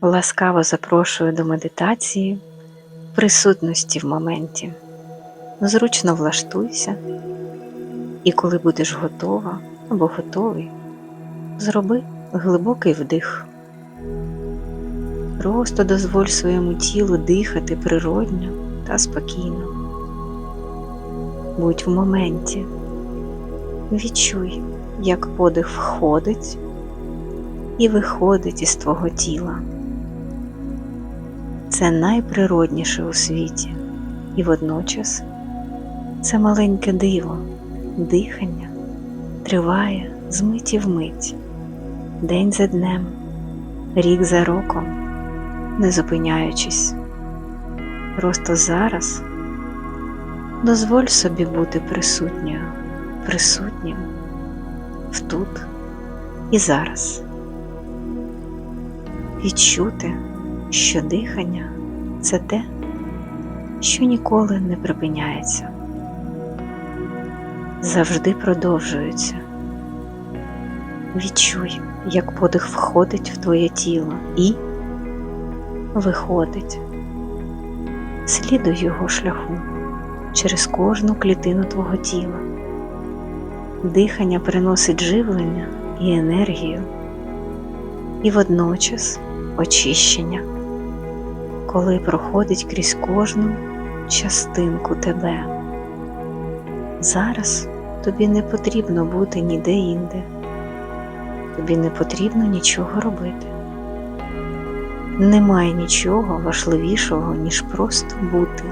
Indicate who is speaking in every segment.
Speaker 1: Ласкаво запрошую до медитації присутності в моменті. Зручно влаштуйся, і коли будеш готова або готовий, зроби глибокий вдих. Просто дозволь своєму тілу дихати природньо та спокійно. Будь в моменті. Відчуй, як подих входить і виходить із твого тіла. Це найприродніше у світі, і водночас це маленьке диво, дихання триває з миті в мить, день за днем, рік за роком, не зупиняючись. Просто зараз дозволь собі бути присутньою, присутнім в тут і зараз. Відчути що дихання це те, що ніколи не припиняється, завжди продовжується. Відчуй, як подих входить в твоє тіло і виходить, слідуй його шляху через кожну клітину твого тіла. Дихання приносить живлення і енергію, і водночас очищення коли проходить крізь кожну частинку тебе. Зараз тобі не потрібно бути ніде інде, тобі не потрібно нічого робити. Немає нічого важливішого, ніж просто бути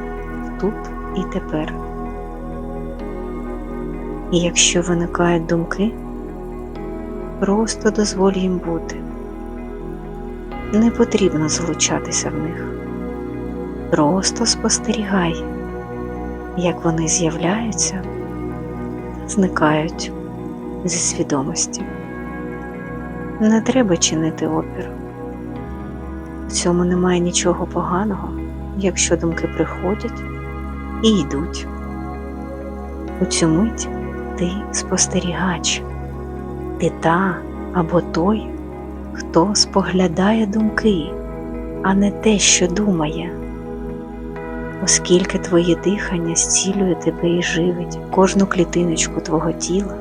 Speaker 1: тут і тепер. І якщо виникають думки, просто дозволь їм бути. Не потрібно залучатися в них. Просто спостерігай, як вони з'являються, зникають зі свідомості. Не треба чинити опір. В цьому немає нічого поганого, якщо думки приходять і йдуть. У цю мить ти спостерігач, ти та або той, хто споглядає думки, а не те, що думає оскільки твоє дихання зцілює тебе і живить кожну клітиночку твого тіла,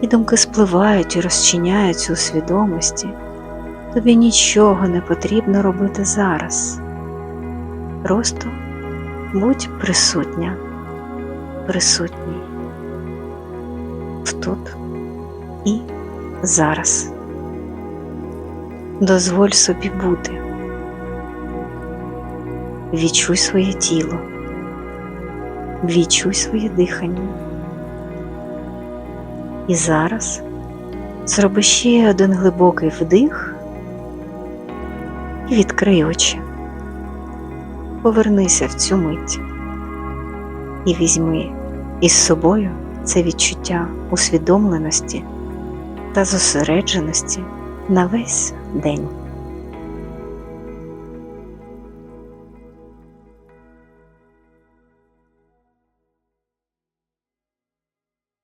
Speaker 1: і думки спливають і розчиняються у свідомості, тобі нічого не потрібно робити зараз. Просто будь присутня, присутній тут і зараз. Дозволь собі бути. Відчуй своє тіло, відчуй своє дихання. І зараз зроби ще один глибокий вдих і відкрий очі. Повернися в цю мить і візьми із собою це відчуття усвідомленості та зосередженості на весь день.